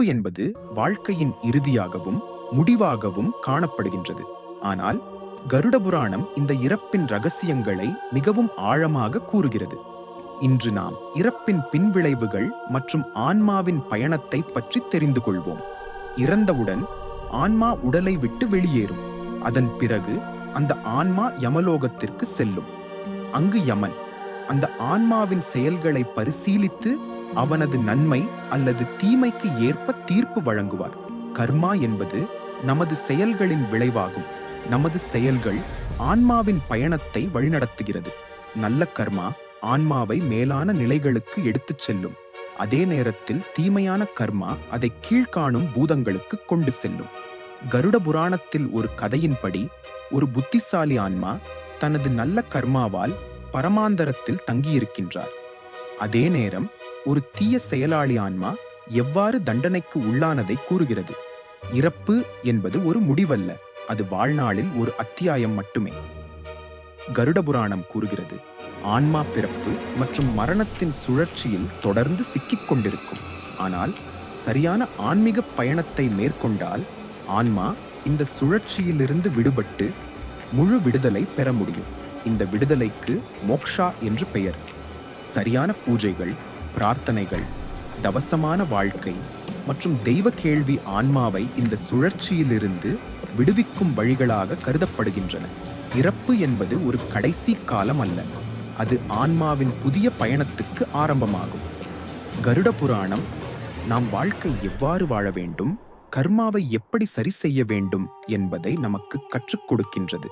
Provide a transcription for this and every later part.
இறப்பு என்பது வாழ்க்கையின் இறுதியாகவும் முடிவாகவும் காணப்படுகின்றது. ஆனால் கருட புராணம் இந்த இறப்பின் ரகசியங்களை மிகவும் ஆழமாக கூறுகிறது. இன்று நாம் இறப்பின் பின்விளைவுகள் மற்றும் ஆன்மாவின் பயணத்தை பற்றி தெரிந்து கொள்வோம். இறந்தவுடன் ஆன்மா உடலை விட்டு வெளியேறும். அதன் பிறகு அந்த ஆன்மா யமலோகத்திற்கு செல்லும். அங்கு யமன் அந்த ஆன்மாவின் செயல்களை பரிசீலித்து அவனது நன்மை அல்லது தீமைக்கு ஏற்ப தீர்ப்பு வழங்குவார். கர்மா என்பது நமது செயல்களின் விளைவாகும். நமது செயல்கள் ஆன்மாவின் பயணத்தை வழிநடத்துகிறது. நல்ல கர்மா ஆன்மாவை மேலான நிலைகளுக்கு எடுத்துச் செல்லும். அதே நேரத்தில் தீமையான கர்மா அதை கீழ்காணும் பூதங்களுக்கு கொண்டு செல்லும். கருட புராணத்தில் ஒரு கதையின்படி ஒரு புத்திசாலி ஆன்மா தனது நல்ல கர்மாவால் பரமாந்தரத்தில் தங்கியிருக்கின்றார். அதே நேரம் ஒரு தீய செயலாளி ஆன்மா எவ்வாறு தண்டனைக்கு உள்ளானதை கூறுகிறது. இறப்பு என்பது ஒரு முடிவல்ல அது வாழ்நாளில் ஒரு அத்தியாயம் மட்டுமே. கருட புராணம் கூறுகிறது ஆன்மா பிறப்பு மற்றும் மரணத்தின் சுழற்சியில் தொடர்ந்து சிக்கிக் கொண்டிருக்கும். ஆனால் சரியான ஆன்மீக பயணத்தை மேற்கொண்டால் ஆன்மா இந்த சுழற்சியிலிருந்து விடுபட்டு முழு விடுதலை பெற முடியும். இந்த விடுதலைக்கு மோக்ஷா என்று பெயர். சரியான பூஜைகள் பிரார்த்தனைகள் தவசமான வாழ்க்கை மற்றும் தெய்வ கேள்வி ஆன்மாவை இந்த சுழற்சியிலிருந்து விடுவிக்கும் வழிகளாக கருதப்படுகின்றன. இறப்பு என்பது ஒரு கடைசி காலம் அல்ல. அது ஆன்மாவின் புதிய பயணத்துக்கு ஆரம்பமாகும். கருட புராணம் நாம் வாழ்க்கை எவ்வாறு வாழ வேண்டும் கர்மாவை எப்படி சரி செய்ய வேண்டும் என்பதை நமக்கு கற்றுக் கொடுக்கின்றது.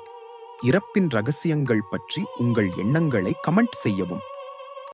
இறப்பின் ரகசியங்கள் பற்றி உங்கள் எண்ணங்களை கமெண்ட் செய்யவும்.